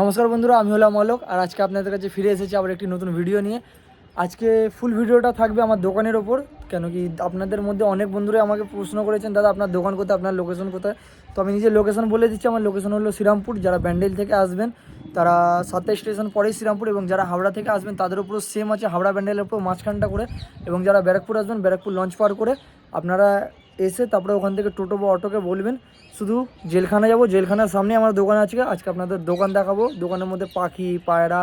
নমস্কার বন্ধুরা, আমি হলাম অলোক আর আজকে আপনাদের কাছে ফিরে এসেছি আবার একটি নতুন ভিডিও নিয়ে। আজকে ফুল ভিডিওটা থাকবে আমার দোকানের ওপর, কেন কি আপনাদের মধ্যে অনেক বন্ধুরাই আমাকে প্রশ্ন করেছেন, দাদা, আপনার দোকান কোথায়? আপনার লোকেশন কোথায়? তো আমি নিজের লোকেশন বলে দিচ্ছি, আমার লোকেশন হলো শ্রীরামপুর। যারা ব্যান্ডেল থেকে আসবেন, তারা সাতটা স্টেশন পরেই শ্রীরামপুর এবং যারা হাওড়া থেকে আসবেন, তাদের উপরও সেম আছে হাওড়া ব্যান্ডেলের উপর মাঝখানটা করে। এবং যারা ব্যারাকপুর আসবেন, ব্যারাকপুর লঞ্চ পার করে, আপনারা এসে তারপরে ওখান থেকে টোটো বা অটোকে বলবেন। শুধু জেলখানা যাব, জেলখানার সামনে আমার দোকান আছে। আজকে আপনাদের দোকান দেখাবো। দোকানের মধ্যে পাখি, পায়রা,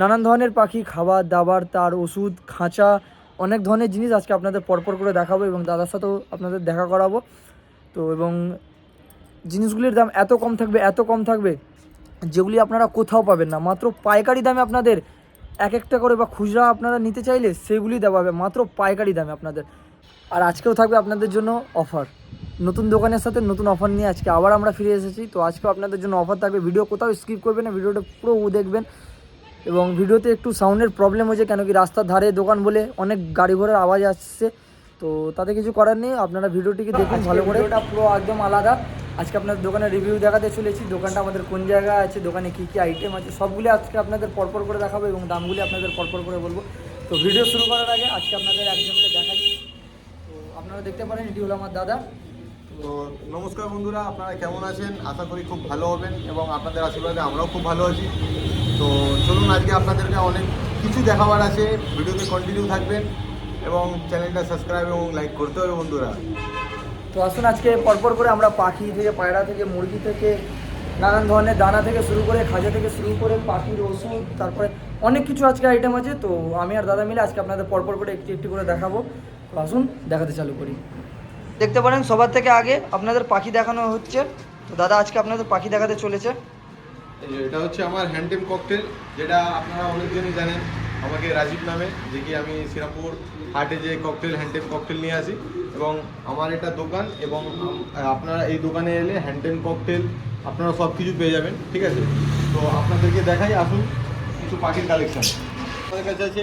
নানান ধরনের পাখি, খাবার, দাবার, তার ওষুধ, খাঁচা, অনেক ধরনের জিনিস আজকে আপনাদের পরপর করে দেখাবো এবং দাদার সাথেও আপনাদের দেখা করাবো। তো এবং জিনিসগুলির দাম এত কম থাকবে, এত কম থাকবে, যেগুলি আপনারা কোথাও পাবেন না। মাত্র পাইকারি দামে আপনাদের এক একটা করে বা খুচরা আপনারা নিতে চাইলে সেগুলি দেওয়া হবে। মাত্র পাইকারি দামে আপনাদের। আর আজকেও থাকবে আপনাদের জন্য অফার। নতুন দোকানের সাথে নতুন অফার নিয়ে আজকে আবার আমরা ফিরে এসেছি। তো আজকেও আপনাদের জন্য অফার থাকবে। ভিডিও কোথাও স্কিপ করবেন না ভিডিওটা পুরো দেখবেন। এবং ভিডিওতে একটু সাউন্ডের প্রবলেম হয়েছে কেন কি রাস্তার ধারে দোকান বলে অনেক গাড়ি ঘোড়ার আওয়াজ আসছে। তো তাতে কিছু করার নেই আপনারা ভিডিওটিকে দেখুন ভালো করে। ওটা পুরো একদম আলাদা। আজকে আপনাদের দোকানের রিভিউ দেখাতে চলেছি দোকানটা আমাদের কোন জায়গায় আছে দোকানে কী কী আইটেম আছে সবগুলি আজকে আপনাদের পরপর করে দেখাবো এবং দামগুলি আপনাদের পরপর করে বলব। তো ভিডিও শুরু করার আগে আজকে আপনাদের একজনকে দেখাই। তো আপনারা দেখতে পারেন এটি হলো আমার দাদা। তো নমস্কার বন্ধুরা, আপনারা কেমন আছেন? আশা করি খুব ভালো হবেন এবং আপনাদের আশীর্বাদে আমরাও খুব ভালো আছি। তো চলুন, আজকে আপনাদেরকে অনেক কিছু দেখাবার আছে। ভিডিওতে কন্টিনিউ থাকবেন এবং চ্যানেলটা সাবস্ক্রাইব এবং লাইক করতে হবে বন্ধুরা। তো আসুন, আজকে পরপর করে আমরা পাখি থেকে, পায়রা থেকে, মুরগি থেকে, নানান ধরনের দানা থেকে শুরু করে, খাজা থেকে শুরু করে, পাখির ওষুধ, তারপরে অনেক কিছু আজকে আইটেম আছে। তো আমি আর দাদা মিলে আজকে আপনাদের পরপর করে একটি একটি করে দেখাবো। তো আসুন, দেখাতে চালু করি। দেখতে পারেন, সবার থেকে আগে আপনাদের পাখি দেখানো হচ্ছে। তো দাদা আজকে আপনাদের পাখি দেখাতে চলেছে। এটা হচ্ছে আমার হ্যান্ডটেম ককটেল, যেটা আপনারা অনেকজনই জানেন, আমাকে রাজীব নামে, যে কি আমি শ্রীরামপুর হাটে যে ককটেল হ্যান্ডটেম ককটেল নিয়ে আসি। এবং আমার এটা দোকান, এবং আপনারা এই দোকানে এলে হ্যান্ডটেম ককটেল, আপনারা সব কিছু পেয়ে যাবেন, ঠিক আছে? তো আপনাদেরকে দেখাই, আসুন, কিছু পাখির কালেকশান আমাদের কাছে আছে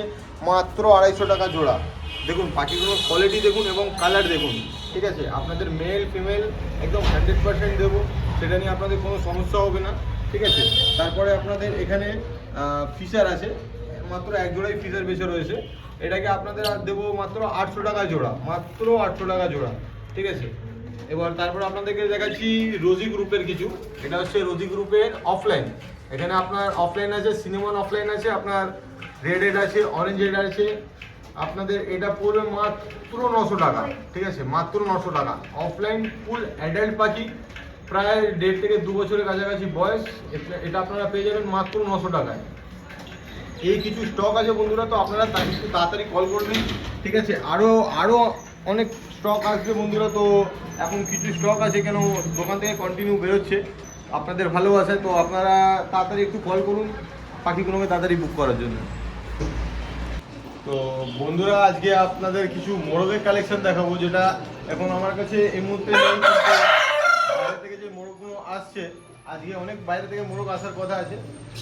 মাত্র আড়াইশো টাকা জোড়া। দেখুন, পাখিগুলোর কোয়ালিটি দেখুন এবং কালার দেখুন। ঠিক আছে, আপনাদের মেল ফিমেল একদম হান্ড্রেড পার্সেন্ট দেবো। সেটা নিয়ে আপনাদের কোনো সমস্যা হবে না, ঠিক আছে? তারপরে আপনাদের এখানে ফিশার আছে। মাত্র এক জোড়াই ফিশার বেছে রয়েছে। এটাকে আপনাদের আর দেবো মাত্র আটশো টাকা জোড়া, মাত্র আটশো টাকা জোড়া, ঠিক আছে? এবার তারপর আপনাদেরকে দেখাচ্ছি রোজি গ্রুপের কিছু। এটা হচ্ছে রোজি গ্রুপের অফলাইন এখানে আপনার অফলাইন আছে সিনেমান অফলাইন আছে, আপনার রেড এড আছে অরেঞ্জ রেড আছে আপনাদের এটা পড়বে মাত্র নশো টাকা, ঠিক আছে? মাত্র নশো টাকা। অফলাইন ফুল অ্যাডাল্ট পাখি, প্রায় দেড় থেকে দু বছরের কাছাকাছি বয়স, এটা- আপনারা পেয়ে যাবেন মাত্র নশো টাকায়। এই কিছু স্টক আছে বন্ধুরা, তো আপনারা একটু তাড়াতাড়ি কল করবেন ঠিক আছে? আরও আরও অনেক স্টক আসবে বন্ধুরা, তো এখন কিছু স্টক আছে কেন দোকান থেকে কন্টিনিউ বেরোচ্ছে। আপনাদের ভালোবাসে তো আপনারা তাড়াতাড়ি একটু কল করুন, পাখিগুলোকে তাড়াতাড়ি বুক করার জন্য। তো বন্ধুরা, আজকে আপনাদের কিছু মোরগের কালেকশন দেখাবো, যেটা এখন আমার কাছে এই মুহূর্তে বাইরে থেকে যে মোরগগুলো আসছে, আজকে অনেক বাইরে থেকে মোরগ আসার কথা আছে।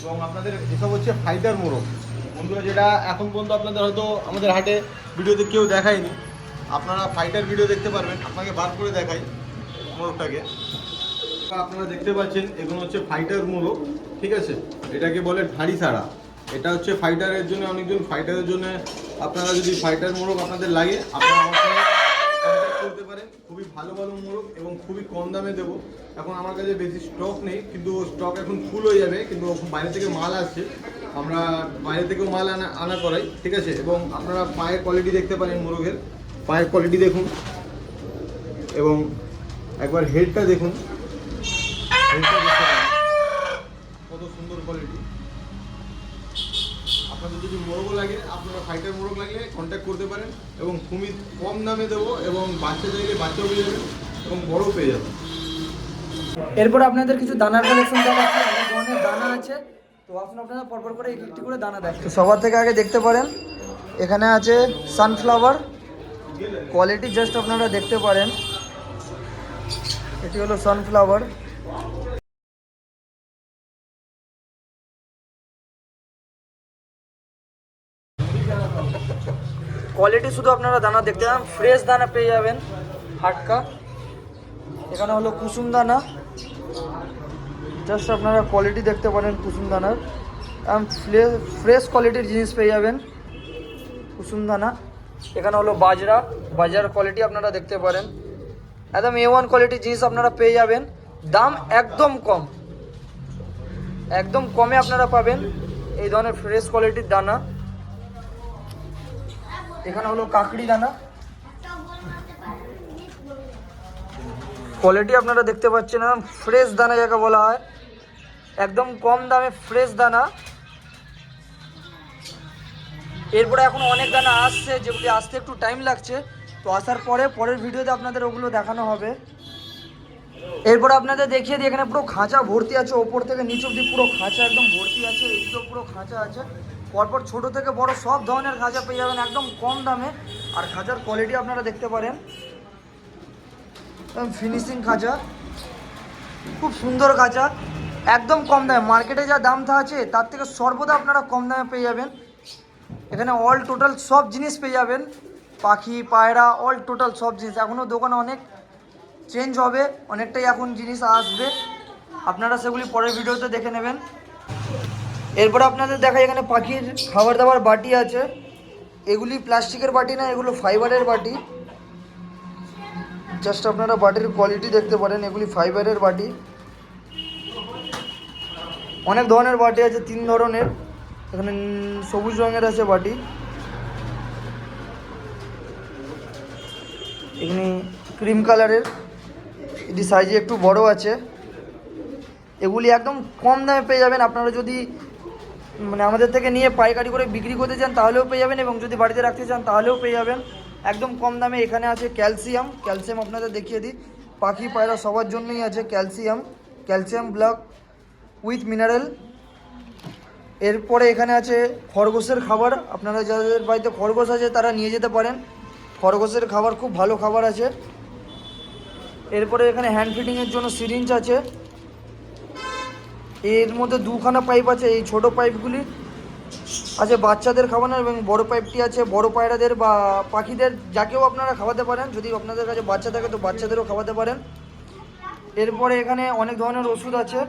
এবং আপনাদের এসব হচ্ছে ফাইটার মোরগ। বন্ধুরা, যেটা এখন পর্যন্ত আপনাদের হয়তো আমাদের হাটে ভিডিওতে কেউ দেখায়নি, আপনারা ফাইটার ভিডিও দেখতে পারবেন। আপনাকে বার করে দেখাই মোরগটাকে। আপনারা দেখতে পাচ্ছেন, এগুলো হচ্ছে ফাইটার মোরগ, ঠিক আছে? এটাকে বলে ঢাড়ি ছাড়া এটা হচ্ছে ফাইটারের জন্য, অনেকজন ফাইটারের জন্য আপনারা যদি ফাইটার মোরগ আপনাদের লাগে, আপনারা করতে পারেন। খুবই ভালো ভালো মোরগ এবং খুবই কম দামে দেবো। এখন আমার কাছে বেশি স্টক নেই, কিন্তু স্টক এখন ফুল হয়ে যাবে, কিন্তু বাইরে থেকে মাল আসছে। আমরা বাইরে থেকেও মাল আনা আনা করাই, ঠিক আছে? এবং আপনারা পায়ের কোয়ালিটি দেখতে পারেন মোরগের পায়ের কোয়ালিটি দেখুন। এবং একবার হেডটা দেখুন। হেডটা দেখতে পারেন কত সুন্দর কোয়ালিটি আপনাদের যদি মোরগ লাগে ফাইটার মোরগ লাগলে কন্ট্যাক্ট করতে পারেন এবং খুবই কম দামে দেবো এবং বাচ্চা চাইলে বাচ্চাও পেয়ে যাবেন এবং বড়ও পেয়ে যাবেন। এরপর আপনাদের কিছু দানার কালেকশন দেখাচ্ছি। অনেক ধরনের দানা আছে। তো আসুন আপনারা পরপর করে এক একটি করে দানা দেখেন তো সবার থেকে আগে দেখতে পারেন এখানে আছে সানফ্লাওয়ার কোয়ালিটি জাস্ট আপনারা দেখতে পারেন। এটি হলো সানফ্লাওয়ার কোয়ালিটি শুধু আপনারা দানা দেখতে পাবেন ফ্রেশ দানা পেয়ে যাবেন, হাটকা। এখানে হলো কুসুম দানা। জাস্ট আপনারা কোয়ালিটি দেখতে পারেন কুসুমদানার একদম ফ্রেশ কোয়ালিটির জিনিস পেয়ে যাবেন কুসুম দানা। এখানে হলো বাজরা। বাজার কোয়ালিটি আপনারা দেখতে পারেন। একদম এ ওয়ান কোয়ালিটির জিনিস আপনারা পেয়ে যাবেন। দাম একদম কম। একদম কমে আপনারা পাবেন। এই ধরনের ফ্রেশ কোয়ালিটির দানা। এখানে হলো কাকড়ি দানা। কোয়ালিটি আপনারা দেখতে পাচ্ছেন ফ্রেশ দানা যাকে বলা হয়। একদম কম দামে ফ্রেশ দানা। এরপরে এখন অনেক দানা আসছে, যেগুলি আসতে একটু টাইম লাগছে। তো আসার পরে পরের ভিডিওতে আপনাদের ওগুলো দেখানো হবে। এরপর আপনাদের দেখিয়ে দিই, এখানে পুরো খাঁচা ভর্তি আছে, ওপর থেকে নিচ অব্দি পুরো খাঁচা একদম ভর্তি আছে এইদিকেও পুরো খাঁচা আছে। পরপর ছোট থেকে বড় সব ধরনের খাঁচা পেয়ে যাবেন একদম কম দামে। আর খাঁচার কোয়ালিটি আপনারা দেখতে পারেন। ফিনিশিং খাঁচা খুব সুন্দর খাঁচা একদম কম দামে। মার্কেটে যা দামটা আছে, তার থেকে সর্বদা আপনারা কম দামে পেয়ে যাবেন। এখানে অল টোটাল সব জিনিস পেয়ে যাবেন। পাখি, পায়রা অল টোটাল সব জিনিস। এখনও দোকানে অনেক চেঞ্জ হবে। অনেকটাই এখন জিনিস আসবে। আপনারা সেগুলি পরের ভিডিওতে দেখে নেবেন। এরপর আপনাদের দেখা এখানে পাখির খাবার দাবার বাটি আছে। এগুলি প্লাস্টিকের বাটি না, এগুলো ফাইবারের বাটি। জাস্ট আপনারা বাটির কোয়ালিটি দেখতে পারেন, এগুলি ফাইবারের বাটি। অনেক ধরনের বাটি আছে, তিন ধরনের। এখানে সবুজ রঙের আছে বাটি। এখানে ক্রিম কালারের এটি সাইজে একটু বড় আছে। এগুলি একদম কম দামে পেয়ে যাবেন। আপনারা যদি মানে আমাদের থেকে নিয়ে পাইকারি করে বিক্রি করতে চান তাহলেও পেয়ে যাবেন এবং যদি বাড়িতে রাখতে চান তাহলেও পেয়ে যাবেন। একদম কম দামে এখানে আছে ক্যালসিয়াম। ক্যালসিয়াম আপনাদের দেখিয়ে দিই। পাখি পায়রা সবার জন্যই আছে calcium. Calcium block with mineral. এরপরে এখানে আছে খরগোশের খাবার। আপনারা যাদের বাড়িতে খরগোশ আছে তারা নিয়ে যেতে পারেন। খরগোশের খাবার খুব ভালো খাবার আছে। এরপরে এখানে হ্যান্ড ফিটিংয়ের জন্য সিরিঞ্জ আছে। এর মধ্যে দুখানা পাইপ আছে, এই ছোট পাইপগুলি আছে বাচ্চাদের খাওয়ানোর এবং বড় পাইপটি আছে বড় পায়রাদের বা পাখিদের যাকেও আপনারা খাওয়াতে পারেন। যদি আপনাদের কাছে বাচ্চা থাকে তো বাচ্চাদেরও খাওয়াতে পারেন। এরপরে এখানে অনেক ধরনের ওষুধ আছে।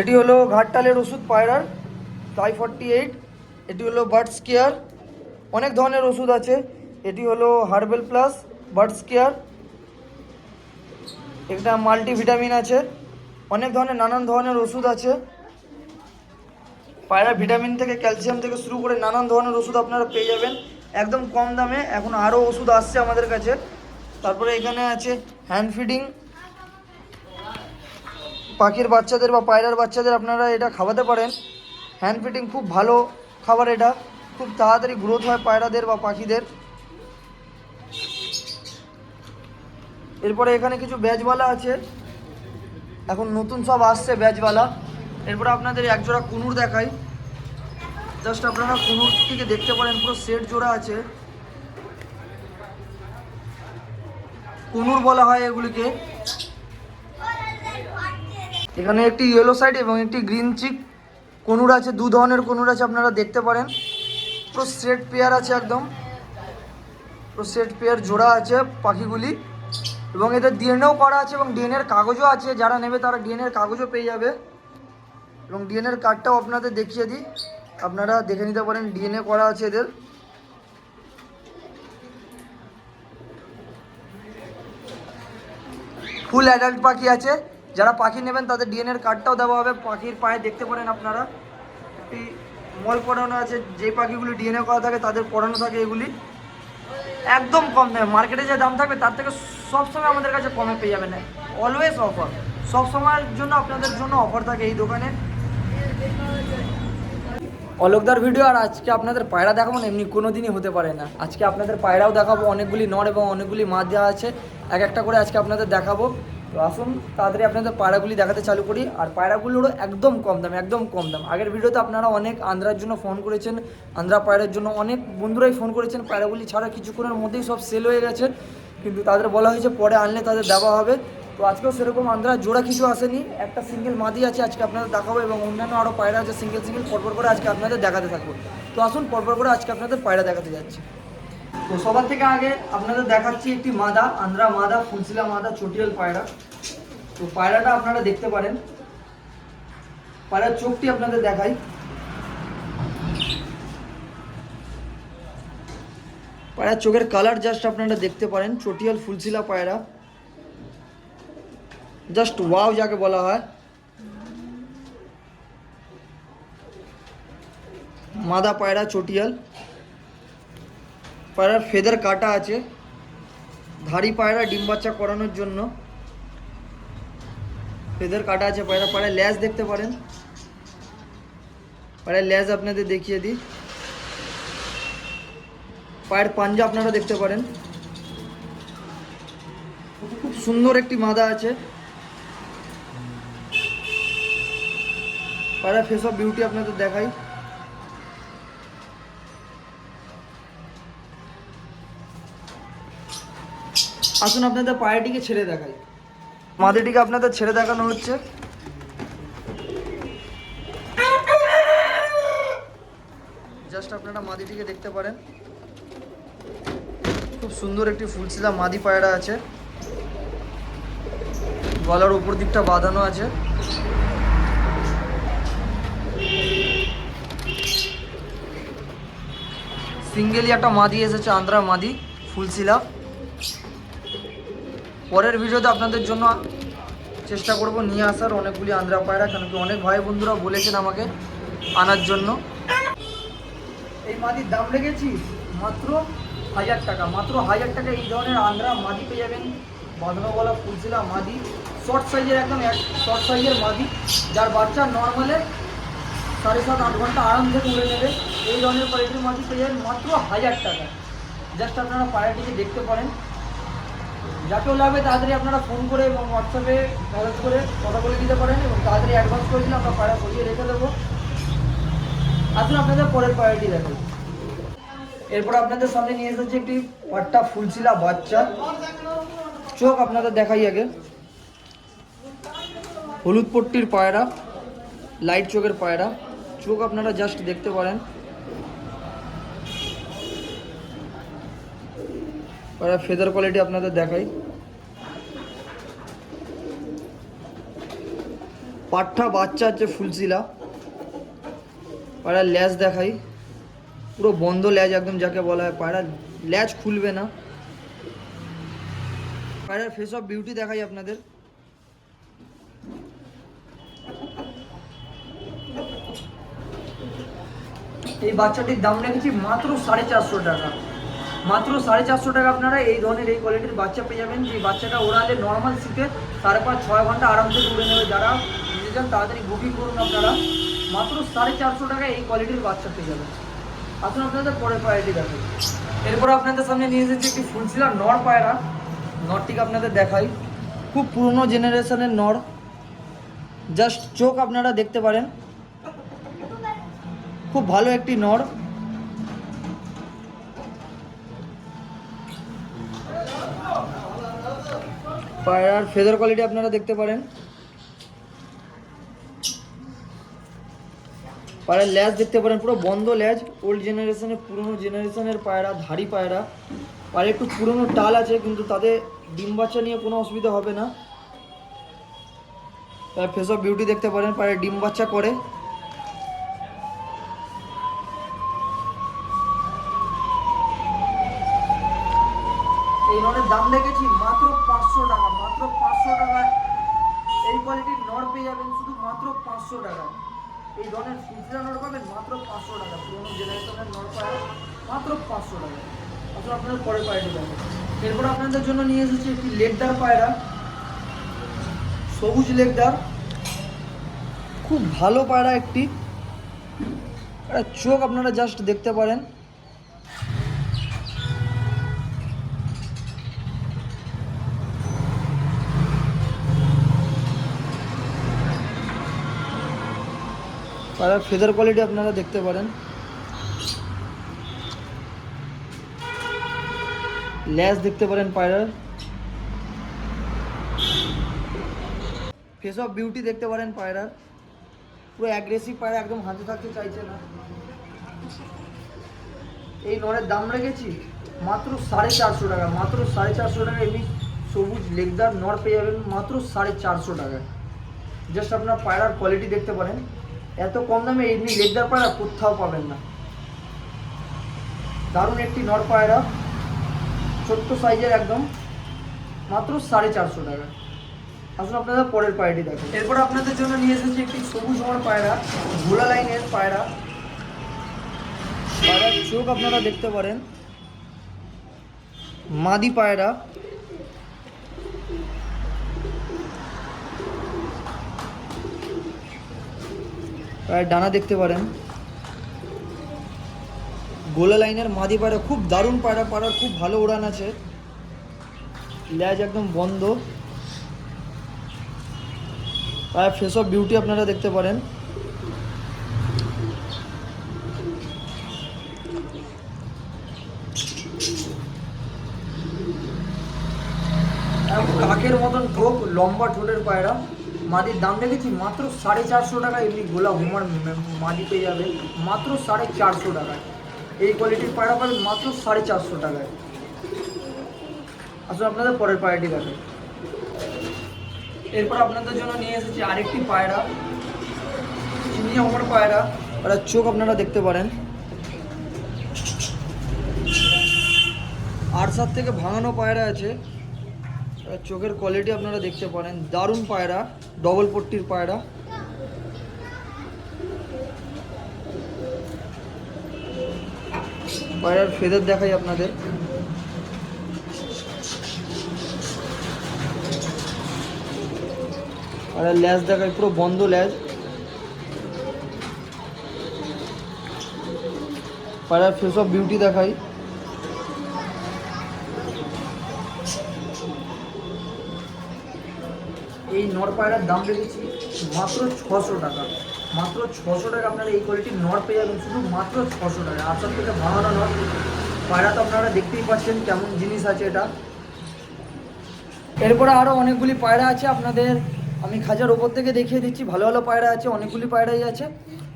এটি হলো ঘাটটালের ওষুধ পায়রার টাই ফর্টি এইট এটি হলো বার্ডস কেয়ার অনেক ধরনের ওষুধ আছে। এটি হলো হার্বেল প্লাস বার্ডস কেয়ার একটা মাল্টিভিটামিন আছে। অনেক ধরনের, নানান ধরনের ওষুধ আছে। পায়রা ভিটামিন থেকে, ক্যালসিয়াম থেকে শুরু করে নানান ধরনের ওষুধ আপনারা পেয়ে যাবেন। একদম কম দামে, এখন আরও ওষুধ আসছে আমাদের কাছে। তারপরে এখানে আছে হ্যান্ড ফিডিং পাখির বাচ্চাদের বা পায়রার বাচ্চাদের আপনারা এটা খাওয়াতে পারেন। হ্যান্ড ফিডিং খুব ভালো খাবার এটা। খুব তাড়াতাড়ি গ্রোথ হয় পায়রাদের বা পাখিদের। এরপরে এখানে কিছু ব্যাজওয়ালা আছে। এখন নতুন সব আসছে ব্যাজওয়ালা। এরপরে আপনাদের এক জোড়া কুনুর দেখাই। জাস্ট আপনারা কুনুরটিকে দেখতে পারেন, পুরো সেট জোড়া আছে। কুনুর বলা হয় এগুলিকে। এখানে একটি ইয়েলো সাইড এবং একটি গ্রিন চিক কনুর আছে, দু ধরনের কনুর আছে, আপনারা দেখতে পারেন। পুরো সেট পেয়ার আছে একদম। পুরো সেট পেয়ার জোড়া আছে পাখিগুলি। এবং এদের ডিএনএও করা আছে এবং ডিএনএর কাগজও আছে, যারা নেবে তারা ডিএনএর কাগজও পেয়ে যাবে। এবং ডিএনএর কার্ডটাও আপনাদের দেখিয়ে দিই। আপনারা দেখে নিতে পারেন ডিএনএ করা আছে এদের। ফুল অ্যাডাল্ট পাখি আছে। যারা পাখি নেবেন, তাদের ডিএনএর কার্ডটাও দেওয়া হবে। পাখির পায়ে দেখতে পারেন আপনারা। একটি মল পড়ানো আছে যে পাখিগুলি ডিএনএ করা থাকে, তাদের পড়ানো থাকে এগুলি। একদম কম দামে। মার্কেটে যে দাম থাকবে, তার থেকে সবসময় আমাদের কাছে কমে পেয়ে যাবেন অলওয়েজ অফার সবসময়ের জন্য আপনাদের জন্য অফার থাকে এই দোকানে। অলোকদার ভিডিও আর আজকে আপনাদের পায়রা দেখাবো না, এমনি কোনো দিনই হতে পারে না। আজকে আপনাদের পায়রাও দেখাবো, অনেকগুলি নর এবং অনেকগুলি মাছ দেওয়া আছে। এক একটা করে আজকে আপনাদের দেখাবো। তো আসুন, তাড়াতাড়ি আপনাদের পায়রাগুলি দেখাতে চালু করি। আর পায়রাগুলোরও একদম কম দাম, একদম কম দাম। আগের ভিডিওতে আপনারা অনেক আন্ধ্রার জন্য ফোন করেছেন আন্ধ্রা পায়রার জন্য অনেক বন্ধুরাই ফোন করেছেন। পায়রাগুলি ছাড়া কিছুক্ষণের মধ্যেই সব সেল হয়ে গেছে। কিন্তু তাদের বলা হয়েছে পরে আনলে তাদের দেওয়া হবে। তো আজকেও সেরকম আন্ধ্রা জোড়া কিছু আসেনি। একটা সিঙ্গেল মাদি আছে, আজকে আপনাদের দেখাবো এবং অন্যান্য আরও পায়রা আছে সিঙ্গেল সিঙ্গেল পরপর করে আজকে আপনাদের দেখাতে থাকব। তো আসুন, পরপর করে আজকে আপনাদের পায়রা দেখাতে যাচ্ছি। তো সবার থেকে আগে আপনাদের দেখাচ্ছি একটি মাদা আন্ধ্রা মাদা, ফুলশিলা মাদা, চটিয়াল পায়রা। তো পায়রাটা আপনারা দেখতে পারেন। পায়রার চোখটি আপনাদের দেখাই। পায়রার চোখের কালার জাস্ট আপনারা দেখতে পারেন, চটিয়াল, ফুলশিলা পায়রা। জাস্ট ওয়াও যাকে বলা হয়। মাদা পায়রা, চটিয়াল। পায়রার ফেদার কাটা আছে। ধাড়ি পায়রা ডিম বাচ্চা করানোর জন্য। ফেদার কাটা আছে পায়রা। পায়রা ল্যাজ দেখতে পারেন। পায়রা ল্যাজ আপনাদের দেখিয়ে দিই। পায়ের পাঞ্জা আপনারা দেখতে পারেন। খুব সুন্দর একটি মাদা আছে। পায়রা ফেস অফ বিউটি আপনাদের দেখাই। আসুন আপনাদের পায়রাটিকে ছেড়ে দেখাই। মাদিটিকে আপনাদের ছেড়ে দেখানো হচ্ছে। জাস্ট আপনারা মাদিটিকে দেখতে পারেন। খুব সুন্দর একটি ফুলসিলা মাদি পায়রা আছে। গলার উপর দিকটা বাঁধানো আছে। সিঙ্গেলি একটা মাদি এসেছে আন্ধ্রা মাদি ফুলসিলা পরের ভিডিওতে আপনাদের জন্য চেষ্টা করব নিয়ে আসার অনেকগুলি আন্দ্রা পায়রা, কেন কি অনেক ভাই বন্ধুরা বলেছেন আমাকে আনার জন্য। এই মাদির দাম লেগেছি মাত্র হাজার টাকা, মাত্র হাজার টাকা এই ধরনের আন্দ্রা মাদি পেয়ে যাবেন। বাঁধনাওয়ালা ফুলশিলা মাদি শর্ট সাইজের একদম এক শর্ট সাইজের মাদি, যার বাচ্চা নর্মালে সাড়ে সাত, আট ঘণ্টা আরাম থেকে উড়ে নেবে। এই ধরনের কোয়ালিটির মাদি পেয়ে যাবেন মাত্র হাজার টাকা জাস্ট আপনারা পায়রাটিকে দেখতে পারেন। যাকেও লাগবে তাড়াতাড়ি আপনারা ফোন করে এবং হোয়াটসঅ্যাপে ম্যাসেজ করে কথা বলে দিতে পারেন এবং তাড়াতাড়ি অ্যাডভান্স করে দিলে আমরা পায়রা সরিয়ে রেখে দেবো। আসুন আপনাদের পরের পায়রাটি দেখো এরপর আপনাদের সামনে নিয়ে এসেছে একটি পাট্টা ফুলশিলা বাচ্চা। চোখ আপনাদের দেখাই আগে। হলুদ পট্টির পায়রা লাইট চোখের পায়রা। চোখ আপনারা জাস্ট দেখতে পারেন। পায়রা ফেদার কোয়ালিটি আপনাদের দেখাই। পাঠা বাচ্চা আছে ফুলশিলা। পায়রা ল্যাজ দেখাই। পুরো বন্ধ ল্যাজ একদম যাকে বলা হয় পায়রা ল্যাজ খুলবে না। পায়রার ফেস অফ বিউটি দেখাই আপনাদের। এই বাচ্চাটির দাম রেখেছি মাত্র সাড়ে চারশো টাকা। মাত্র সাড়ে চারশো টাকা আপনারা এই ধরনের এই কোয়ালিটির বাচ্চা পেয়ে যাবেন। যে বাচ্চাটা ওড়ালে নর্মাল শীতে সাড়ে পাঁচ ছয় ঘণ্টা আরামসে উড়ে নেবে। যারা নিতে চান তাড়াতাড়ি বুকিং করুন আপনারা। মাত্র সাড়ে চারশো টাকায় এই কোয়ালিটির বাচ্চা পেয়ে যাবেন। আসুন আপনাদের পরের পায়রাটি দেখেন এরপর আপনাদের সামনে নিয়ে এসেছি একটি ফুলশিলা নর পায়রা। নরটিকে আপনাদের দেখাই। খুব পুরনো জেনারেশনের নর। জাস্ট চোখ আপনারা দেখতে পারেন। খুব ভালো একটি নর। পায়রার ফেদার কোয়ালিটি আপনারা দেখতে পারেন। পায়রার ল্যাজ দেখতে পারেন, পুরো বন্ধ ল্যাজ ওল্ড জেনারেশনের পুরনো জেনারেশনের পায়রা, ধাড়ি পায়রা। পায়রা একটু পুরনো টাল আছে, কিন্তু তাদের ডিম বাচ্চা নিয়ে কোনো অসুবিধা হবে না। তার ফেস অফ বিউটি দেখতে পারেন পায়রা ডিম বাচ্চা করে। এই দাম দেখেছি মাত্র পাঁচশো টাকা, মাত্র পাঁচশো টাকা এই কোয়ালিটির নর পেয়ে যাবেন শুধু মাত্র পাঁচশো টাকা এই ধরনের নর পাবেন মাত্র পাঁচশো টাকা, পুরোনো জেনারেশনের নর পাবেন মাত্র পাঁচশো টাকা। আসলে আপনাদের পরে পায়রাটি যাবে এরপর আপনাদের জন্য নিয়ে এসেছি একটি লেগদার পায়রা। সবুজ লেগদার খুব ভালো পায়রা একটি। একটা চোখ আপনারা জাস্ট দেখতে পারেন। পায়রার ফেদার কোয়ালিটি আপনারা দেখতে পারেন। ল্যাস দেখতে পারেন পায়রার। ফেস অফ বিউটি দেখতে পারেন পায়রার। পুরো অ্যাগ্রেসিভ পায়রা একদম হাতে থাকতে চাইছে না। এই নরের দাম রেখেছি মাত্র সাড়ে চারশো টাকা। মাত্র সাড়ে চারশো টাকা এমনি সবুজ লেগদার নর পেয়ে যাবেন মাত্র সাড়ে চারশো টাকায়। জাস্ট আপনার পায়রার কোয়ালিটি দেখতে পারেন। এত কম দামে এমনি লেগদার পায়রা কোথাও পাবেন না। দারুণ একটি নর পায়রা, ছোট্ট সাইজের একদম, মাত্র সাড়ে চারশো টাকা। আসুন আপনাদের পরের পায়রাটি দেখেন। এরপর আপনাদের জন্য নিয়ে এসেছি একটি সবুজ হওয়ার পায়রা, ভোলা লাইনের পায়রা। পায়রার চোখ আপনারা দেখতে পারেন। মাদি পায়রা ডানা দেখতে পারেন। গোলা লাইনের মাদি পায়রা খুব দারুণ পায়রা পাড়ার খুব ভালো উড়ান আছে। ল্যাজ একদম বন্ধ। পায়ের ফেস অফ বিউটি আপনারা দেখতে পারেন। কাকের মতন ঠোক লম্বা ঠোঁটের পায়রা। মাদির দাম রেখেছি মাত্র সাড়ে চারশো টাকা, এমনি গোলা হোমার মাদি পেয়ে যাবে মাত্র সাড়ে চারশো টাকায়। এই কোয়ালিটির পায়রা পাবেন মাত্র সাড়ে চারশো টাকায়। আসলে আপনাদের পরের পায়রাটি দেখেন। এরপর আপনাদের জন্য নিয়ে এসেছি আরেকটি পায়রা, চিনি হোমার পায়রা ওরা চোখ আপনারা দেখতে পারেন। আট সাত থেকে ভাঙানো পায়রা আছে। চোখের কোয়ালিটি আপনারা দেখতে পারেন। দারুণ পায়রা ডবল পট্টির পায়রা। পায়রার ফেদার দেখাই আপনাদের। আর ল্যাজ দেখাই, পুরো বন্ধ ল্যাজ পায়রার ফেস অফ বিউটি দেখাই। এই নর পায়রার দাম রেখেছি মাত্র ছশো টাকা। মাত্র ছশো টাকা আপনারা এই কোয়ালিটির নর পেয়ে যাবেন, শুধু মাত্র ছশো টাকা আপনার থেকে ভাঙানো নর, পায়রা তো আপনারা দেখতেই পাচ্ছেন কেমন জিনিস আছে এটা। এরপরে আরও অনেকগুলি পায়রা আছে আপনাদের। আমি খাঁচার ওপর থেকে দেখিয়ে দিচ্ছি, ভালো ভালো পায়রা আছে, অনেকগুলি পায়রাই আছে।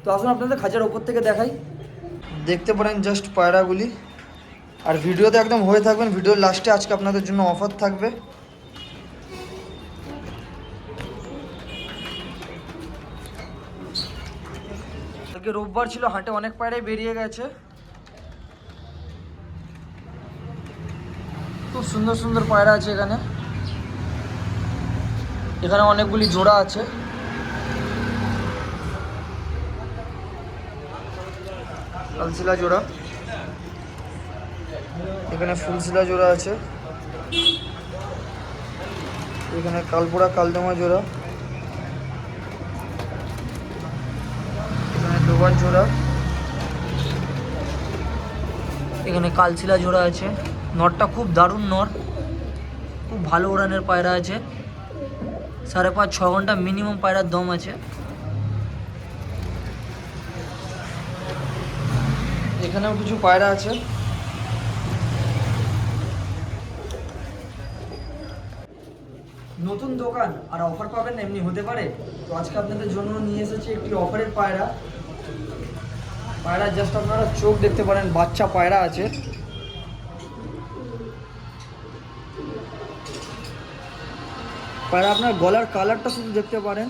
তো আসুন আপনাদের খাঁচার ওপর থেকে দেখাই। দেখতে পারেন জাস্ট পায়রাগুলি। আর ভিডিওতে একদম হয়ে থাকবেন, ভিডিওর লাস্টে আজকে আপনাদের জন্য অফার থাকবে। আজকে রোববার ছিল, হাটে অনেক পায়রাই বেরিয়ে গেছে। খুব সুন্দর সুন্দর পায়রা আছে এখানে। এখানে অনেকগুলি জোড়া আছে। কালশিলা জোড়া। এখানে ফুলশিলা জোড়া আছে। এখানে কালপোড়া কালদমা জোড়া। দোবার জোড়া এখানে কালশিলা জোড়া আছে। নরটা খুব দারুণ নর। খুব ভালো উড়ানের পায়রা আছে। সাড়ে পাঁচ, ছ ঘণ্টা মিনিমাম পায়রার দম আছে। এখানেও কিছু পায়রা আছে। নতুন দোকান আর অফার পাবেন এমনি হতে পারে? তো আজকে আপনাদের জন্য নিয়ে এসেছি একটি অফারের পায়রা। পায়রা জাস্ট আপনারা চোখ দেখতে পারেন, বাচ্চা পায়রা আছে। পায়রা, আপনার গলার কালারটা শুধু দেখতে পারেন।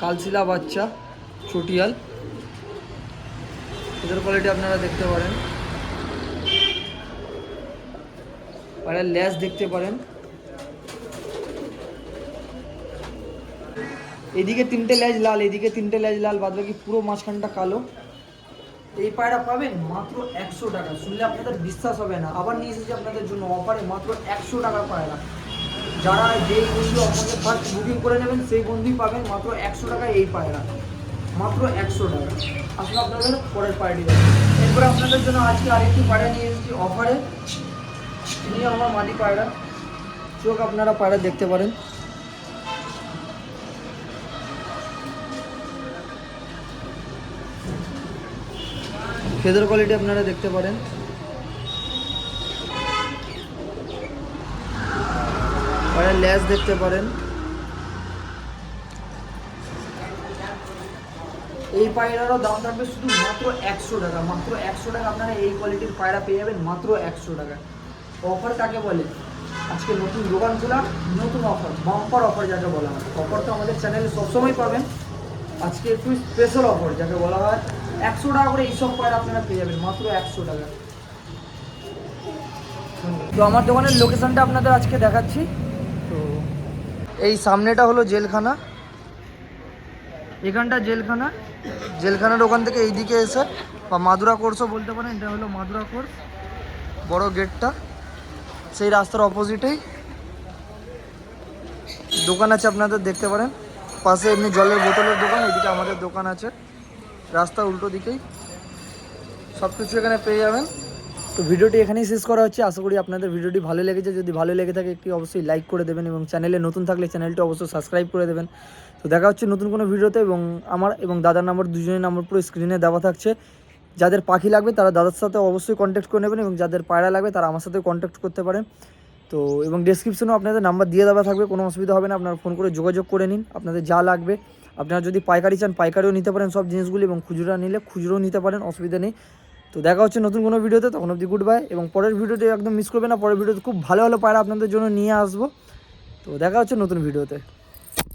কালশিলা বাচ্চা, চটিয়াল। এদের কোয়ালিটি আপনারা দেখতে পারেন। পায়রার ল্যাস দেখতে পারেন। এদিকে তিনটে ল্যাজ লাল, এদিকে তিনটে ল্যাজ লাল বাদ বাকি পুরো মাঝখানটা কালো। এই পায়রা পাবেন মাত্র একশো টাকা। শুনলে আপনাদের বিশ্বাস হবে না। আবার নিয়ে এসেছি আপনাদের জন্য অফারে মাত্র একশো টাকা পায়রা। যারা যেই বন্ধু আপনাদের ফার্স্ট বুকিং করে নেবেন, সেই বন্ধুই পাবেন মাত্র একশো টাকা এই পায়রা। মাত্র একশো টাকা। আসলে আপনাদের পরের দেখুন এরপরে আপনাদের জন্য আজকে আরেকটি পায়রা নিয়ে এসেছি অফারে নিয়ে আমার মাটি পায়রা। চোখ আপনারা পায়রা দেখতে পারেন। ফেদার কোয়ালিটি আপনারা দেখতে পারেন। পায়রার ল্যাস দেখতে পারেন। এই পায়রারও দাম থাকবে শুধু মাত্র একশো টাকা। মাত্র একশো টাকা আপনারা এই কোয়ালিটির পায়রা পেয়ে যাবেন মাত্র একশো টাকা। অফার কাকে বলে? আজকে নতুন দোকান খোলা, নতুন অফার বাম্পার অফার যাকে বলা হয়। অফার তো আমাদের চ্যানেলে সবসময় পাবেন। আজকে একটু স্পেশাল অফার যাকে বলা হয়। একশো টাকা করে এইসব পায়রা আপনারা পেয়ে যাবেন, মাত্র একশো টাকা। তো আমার দোকানের লোকেশনটা আপনাদের আজকে দেখাচ্ছি। তো এই সামনেটা হলো জেলখানা। এখানটা জেলখানা। জেলখানার ওখান থেকে এইদিকে এসে, বা মাদুরা কোর্সও বলতে পারেন, এটা হলো মাদুরা কোর্স বড় গেটটা। সেই রাস্তার অপোজিটেই। দোকান আছে আপনাদের, দেখতে পারেন। পাশে এমনি জলের বোতলের দোকান, এদিকে আমাদের দোকান আছে। রাস্তা উল্টো দিকেই। সব কিছু এখানে পেয়ে যাবেন। তো ভিডিওটি এখানেই শেষ করা হচ্ছে। আশা করি আপনাদের ভিডিওটি ভালো লেগেছে। যদি ভালো লেগে থাকে, একটি অবশ্যই লাইক করে দেবেন এবং চ্যানেলে নতুন থাকলে চ্যানেলটি অবশ্যই সাবস্ক্রাইব করে দেবেন। তো দেখা হচ্ছে নতুন কোনো ভিডিওতে এবং আমার এবং দাদার নাম্বার দুজনের নাম্বার পুরো স্ক্রিনে দেওয়া থাকছে। যাদের পাখি লাগবে, তারা দাদার সাথে অবশ্যই কন্ট্যাক্ট করে নেবেন এবং যাদের পায়রা লাগবে, তারা আমার সাথে কন্ট্যাক্ট করতে পারেন। তো এবং ডেসক্রিপশনেও আপনাদের নাম্বার দিয়ে দেওয়া থাকবে। কোনো অসুবিধা হবে না। আপনারা ফোন করে যোগাযোগ করে নিন। আপনাদের যা লাগবে। আপনারা যদি পাইকারি চান, পাইকারিও নিতে পারেন সব জিনিসগুলি এবং খুচরা নিলে খুচরোও নিতে পারেন, অসুবিধা নেই। তো দেখা হচ্ছে নতুন কোনো ভিডিওতে, তখন অবধি গুড বাই এবং পরের ভিডিওটি একদম মিস করবে না, পরের ভিডিওতে খুব ভালো ভালো পায়রা আপনাদের জন্য নিয়ে আসব। তো দেখা হচ্ছে নতুন ভিডিওতে।